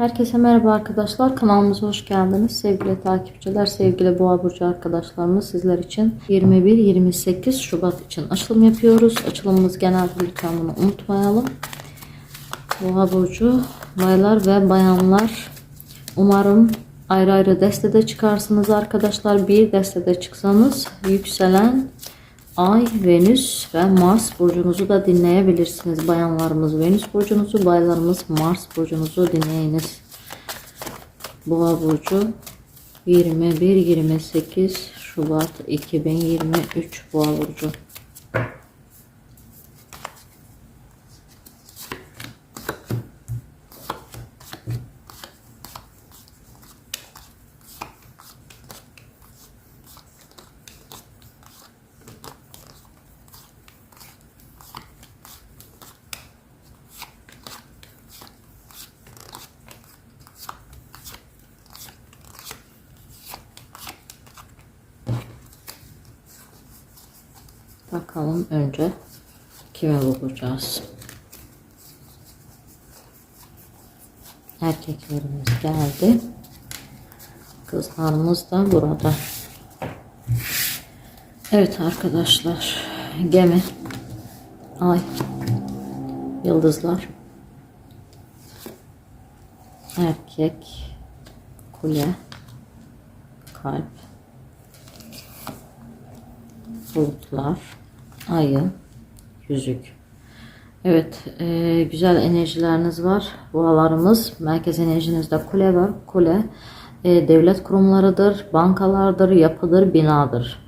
Herkese merhaba arkadaşlar. Kanalımıza hoş geldiniz. Sevgili takipçiler, sevgili Boğa Burcu arkadaşlarımız sizler için 21-28 Şubat için açılım yapıyoruz. Açılımımız genel lütfen bunu unutmayalım. Boğa Burcu baylar ve bayanlar umarım ayrı ayrı destede çıkarsınız arkadaşlar. Bir destede çıksanız yükselen Ay, Venüs ve Mars burcunuzu da dinleyebilirsiniz. Bayanlarımız Venüs burcunuzu, baylarımız Mars burcunuzu dinleyiniz. Boğa burcu 21-28 Şubat 2023 Boğa burcu. Bakalım önce kime bakacağız. Erkeklerimiz geldi. Kızlarımız da burada. Evet arkadaşlar. Gemi. Ay. Yıldızlar. Erkek. Kule. Kalp. Bulutlar. Ayı. Yüzük. Evet, e, güzel enerjileriniz var. Boğalarımız, merkez enerjinizde kule var. Kule, e, devlet kurumlarıdır, bankalardır, yapıdır, binadır.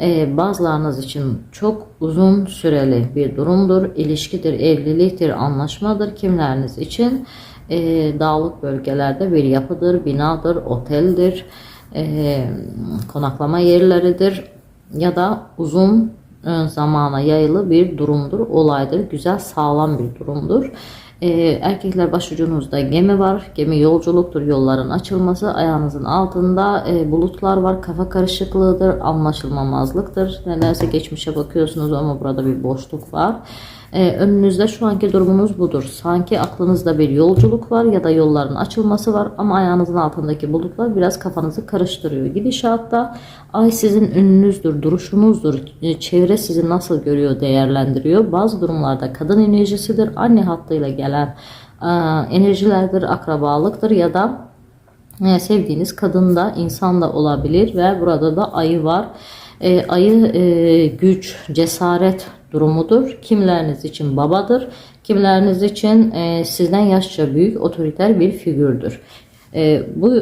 E, bazılarınız için çok uzun süreli bir durumdur. İlişkidir, evliliktir, anlaşmadır. Kimleriniz için e, dağlık bölgelerde bir yapıdır, binadır, oteldir, e, konaklama yerleridir ya da uzun e, zamana yayılı bir durumdur, olaydır. Güzel, sağlam bir durumdur. E, erkekler başucunuzda gemi var. Gemi yolculuktur, yolların açılması. Ayağınızın altında e, bulutlar var. Kafa karışıklığıdır, anlaşılmamazlıktır. Nedense geçmişe bakıyorsunuz ama burada bir boşluk var. Ee, önünüzde şu anki durumunuz budur. Sanki aklınızda bir yolculuk var ya da yolların açılması var ama ayağınızın altındaki bulutlar biraz kafanızı karıştırıyor. Gidişatta ay sizin önünüzdür, duruşunuzdur. Ee, Çevre sizi nasıl görüyor, değerlendiriyor. Bazı durumlarda kadın enerjisidir. Anne hattıyla gelen e, enerjilerdir, akrabalıktır ya da e, sevdiğiniz kadın da insan da olabilir ve burada da ayı var. E, ayı e, güç, cesaret durumudur. Kimleriniz için babadır, kimleriniz için e, sizden yaşça büyük otoriter bir figürdür. E, bu e,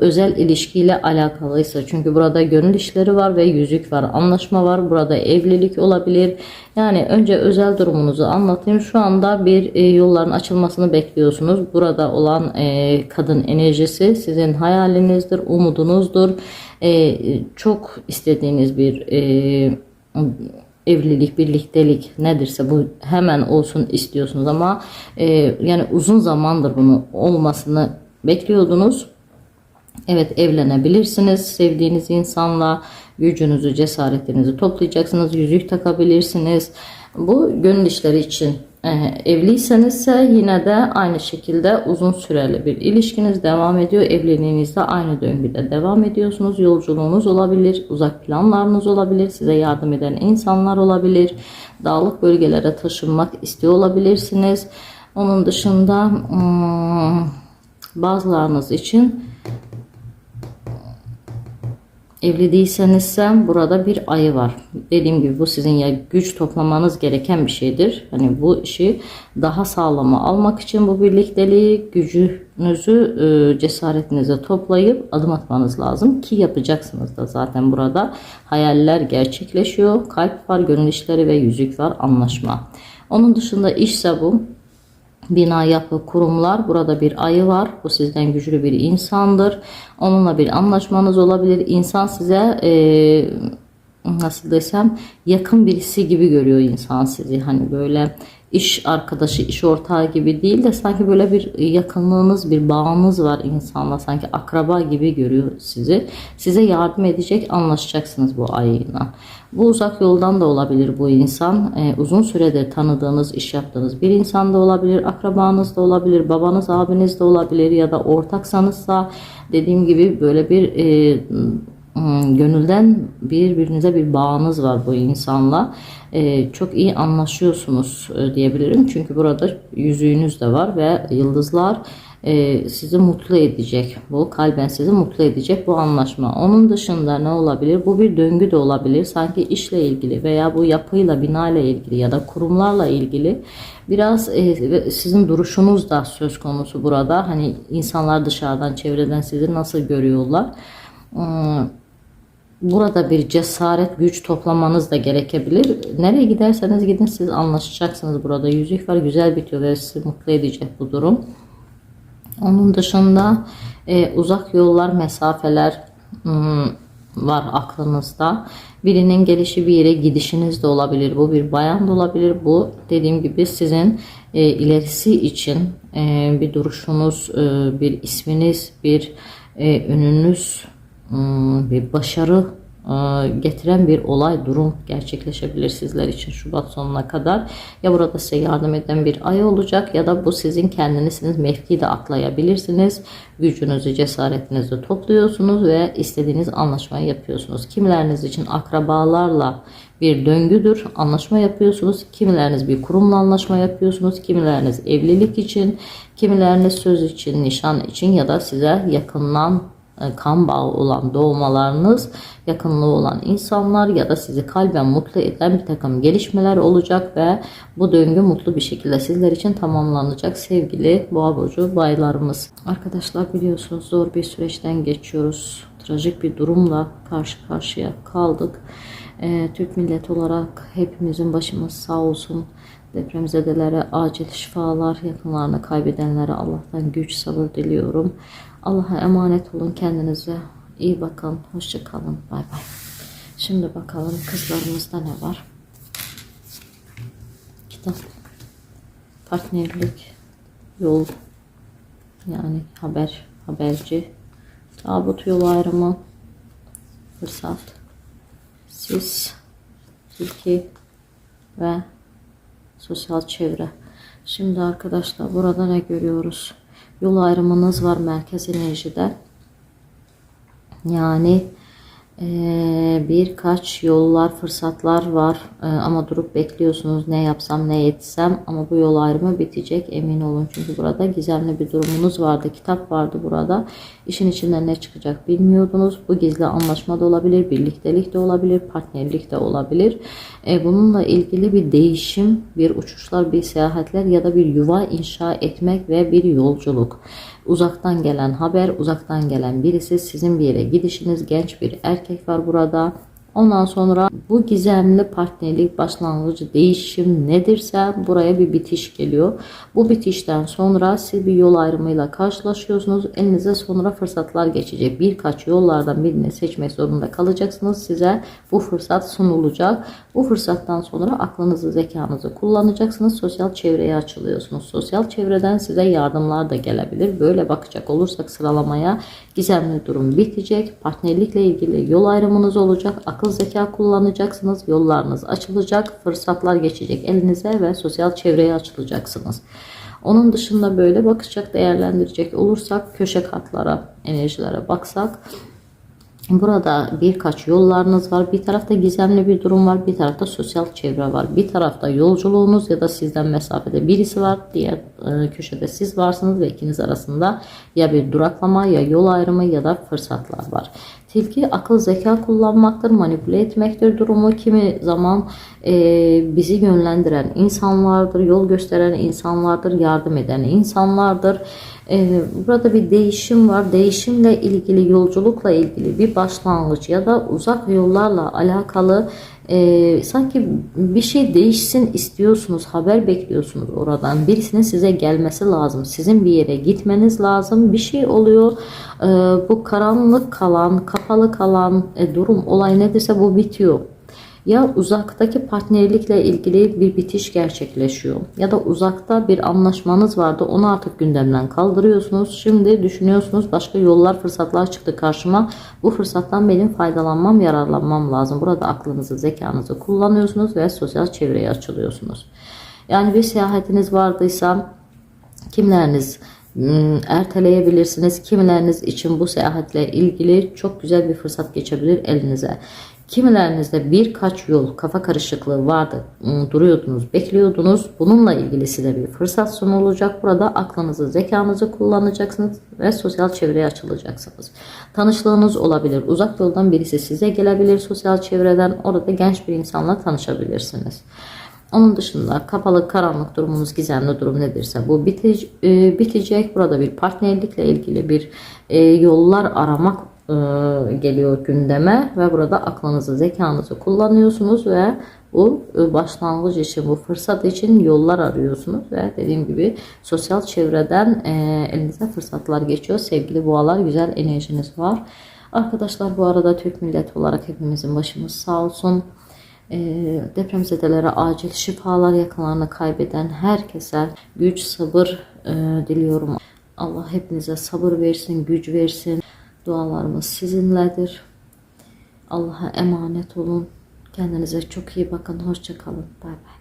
özel ilişkiyle alakalıysa çünkü burada gönül işleri var ve yüzük var, anlaşma var. Burada evlilik olabilir. Yani önce özel durumunuzu anlatayım. Şu anda bir e, yolların açılmasını bekliyorsunuz. Burada olan e, kadın enerjisi sizin hayalinizdir, umudunuzdur. E, çok istediğiniz bir e, evlilik, birliktelik nedirse bu hemen olsun istiyorsunuz ama e, yani uzun zamandır bunu olmasını bekliyordunuz. Evet evlenebilirsiniz sevdiğiniz insanla gücünüzü cesaretinizi toplayacaksınız yüzük takabilirsiniz bu gönül işleri için e, evliysenizse yine de aynı şekilde uzun süreli bir ilişkiniz devam ediyor. Evliliğinizde aynı döngüde devam ediyorsunuz. Yolculuğunuz olabilir uzak planlarınız olabilir size yardım eden insanlar olabilir dağlık bölgelere taşınmak istiyor olabilirsiniz. Onun dışında hmm, bazılarınız için evli değilsenizse burada bir ayı var. Dediğim gibi bu sizin ya güç toplamanız gereken bir şeydir. Hani bu işi daha sağlama almak için bu birlikteliği gücünüzü e, cesaretinize toplayıp adım atmanız lazım ki yapacaksınız da zaten burada hayaller gerçekleşiyor. Kalp var, gönül işleri ve yüzük var, anlaşma. Onun dışında işse bu bina, yapı, kurumlar. Burada bir ayı var. Bu sizden güçlü bir insandır. Onunla bir anlaşmanız olabilir. İnsan size e, nasıl desem yakın birisi gibi görüyor insan sizi. Hani böyle iş arkadaşı, iş ortağı gibi değil de sanki böyle bir yakınlığınız, bir bağınız var insanla. Sanki akraba gibi görüyor sizi. Size yardım edecek, anlaşacaksınız bu ayıyla. Bu uzak yoldan da olabilir bu insan. Ee, uzun süredir tanıdığınız, iş yaptığınız bir insan da olabilir, akrabanız da olabilir, babanız, abiniz de olabilir ya da ortaksanızsa dediğim gibi böyle bir e, gönülden birbirinize bir bağınız var bu insanla. Ee, çok iyi anlaşıyorsunuz e, diyebilirim. Çünkü burada yüzüğünüz de var ve yıldızlar e, sizi mutlu edecek. Bu kalben sizi mutlu edecek bu anlaşma. Onun dışında ne olabilir? Bu bir döngü de olabilir. Sanki işle ilgili veya bu yapıyla, binayla ilgili ya da kurumlarla ilgili biraz e, sizin duruşunuz da söz konusu burada. Hani insanlar dışarıdan, çevreden sizi nasıl görüyorlar? Hmm, Burada bir cesaret, güç toplamanız da gerekebilir. Nereye giderseniz gidin siz anlaşacaksınız burada. Yüzük var güzel bitiyor ve sizi mutlu edecek bu durum. Onun dışında e, uzak yollar, mesafeler hmm, var aklınızda. Birinin gelişi bir yere gidişiniz de olabilir. Bu bir bayan da olabilir. Bu dediğim gibi sizin e, ilerisi için e, bir duruşunuz, e, bir isminiz, bir e, önünüz Hmm, bir başarı e, getiren bir olay, durum gerçekleşebilir sizler için Şubat sonuna kadar. Ya burada size yardım eden bir ay olacak ya da bu sizin kendinizsiniz. Mevki de atlayabilirsiniz. Gücünüzü, cesaretinizi topluyorsunuz ve istediğiniz anlaşmayı yapıyorsunuz. Kimileriniz için akrabalarla bir döngüdür. Anlaşma yapıyorsunuz. Kimileriniz bir kurumla anlaşma yapıyorsunuz. Kimileriniz evlilik için, kimileriniz söz için, nişan için ya da size yakından kan bağı olan doğmalarınız, yakınlığı olan insanlar ya da sizi kalben mutlu eden bir takım gelişmeler olacak ve bu döngü mutlu bir şekilde sizler için tamamlanacak sevgili boğa burcu baylarımız. Arkadaşlar biliyorsunuz zor bir süreçten geçiyoruz. Trajik bir durumla karşı karşıya kaldık. Ee, Türk millet olarak hepimizin başımız sağ olsun. Depremzedelere acil şifalar, yakınlarını kaybedenlere Allah'tan güç sabır diliyorum. Allah'a emanet olun kendinize. iyi bakın. Hoşça kalın. Bay bay. Şimdi bakalım kızlarımızda ne var? Kitap. Partnerlik. Yol. Yani haber. Haberci. Tabut yol ayrımı. Fırsat. Siz. Tilki. Ve sosyal çevre. Şimdi arkadaşlar burada ne görüyoruz? Yol ayrımınız var merkez enerjide. Yani birkaç yollar, fırsatlar var ee, ama durup bekliyorsunuz ne yapsam ne etsem ama bu yol ayrımı bitecek emin olun. Çünkü burada gizemli bir durumunuz vardı, kitap vardı burada. İşin içinden ne çıkacak bilmiyordunuz. Bu gizli anlaşma da olabilir, birliktelik de olabilir, partnerlik de olabilir. Ee, bununla ilgili bir değişim, bir uçuşlar, bir seyahatler ya da bir yuva inşa etmek ve bir yolculuk. Uzaktan gelen haber, uzaktan gelen birisi sizin bir yere gidişiniz, genç bir erkek var burada. Ondan sonra bu gizemli partnerlik başlangıcı değişim nedirse buraya bir bitiş geliyor. Bu bitişten sonra siz bir yol ayrımıyla karşılaşıyorsunuz. Elinize sonra fırsatlar geçecek. Birkaç yollardan birini seçmek zorunda kalacaksınız. Size bu fırsat sunulacak. Bu fırsattan sonra aklınızı, zekanızı kullanacaksınız. Sosyal çevreye açılıyorsunuz. Sosyal çevreden size yardımlar da gelebilir. Böyle bakacak olursak sıralamaya gizemli durum bitecek. Partnerlikle ilgili yol ayrımınız olacak. Akıl zeka kullanacaksınız. Yollarınız açılacak. Fırsatlar geçecek elinize ve sosyal çevreye açılacaksınız. Onun dışında böyle bakacak, değerlendirecek olursak köşe kartlara, enerjilere baksak Burada birkaç yollarınız var. Bir tarafta gizemli bir durum var. Bir tarafta sosyal çevre var. Bir tarafta yolculuğunuz ya da sizden mesafede birisi var. Diğer e, köşede siz varsınız ve ikiniz arasında ya bir duraklama ya yol ayrımı ya da fırsatlar var. Tilki akıl zeka kullanmaktır, manipüle etmektir durumu. Kimi zaman e, bizi yönlendiren insanlardır, yol gösteren insanlardır, yardım eden insanlardır. E, burada bir değişim var. Değişimle ilgili, yolculukla ilgili bir başlangıç ya da uzak yollarla alakalı e, sanki bir şey değişsin istiyorsunuz, haber bekliyorsunuz oradan. Birisinin size gelmesi lazım. Sizin bir yere gitmeniz lazım. Bir şey oluyor. E, bu karanlık kalan, kapalı kalan e, durum, olay nedirse bu bitiyor. Ya uzaktaki partnerlikle ilgili bir bitiş gerçekleşiyor ya da uzakta bir anlaşmanız vardı onu artık gündemden kaldırıyorsunuz. Şimdi düşünüyorsunuz başka yollar fırsatlar çıktı karşıma bu fırsattan benim faydalanmam yararlanmam lazım. Burada aklınızı zekanızı kullanıyorsunuz ve sosyal çevreye açılıyorsunuz. Yani bir seyahatiniz vardıysa kimleriniz ım, erteleyebilirsiniz. Kimileriniz için bu seyahatle ilgili çok güzel bir fırsat geçebilir elinize. Kimilerinizde birkaç yol kafa karışıklığı vardı. ım, Duruyordunuz, bekliyordunuz. Bununla ilgili size bir fırsat sunulacak. Burada aklınızı, zekanızı kullanacaksınız ve sosyal çevreye açılacaksınız. Tanışlığınız olabilir. Uzak yoldan birisi size gelebilir sosyal çevreden. Orada genç bir insanla tanışabilirsiniz. Onun dışında kapalı karanlık durumunuz gizemli durum nedirse bu bitecek. bitecek. Burada bir partnerlikle ilgili bir e, yollar aramak e, geliyor gündeme ve burada aklınızı zekanızı kullanıyorsunuz ve bu e, başlangıç için bu fırsat için yollar arıyorsunuz ve dediğim gibi sosyal çevreden e, elinize fırsatlar geçiyor. Sevgili boğalar güzel enerjiniz var. Arkadaşlar bu arada Türk milleti olarak hepimizin başımız sağ olsun. E, depremzedelere acil şifalar yakınlarını kaybeden herkese güç sabır e, diliyorum. Allah hepinize sabır versin, güç versin. Dualarımız sizinledir. Allah'a emanet olun. Kendinize çok iyi bakın. Hoşça kalın. Bay bay.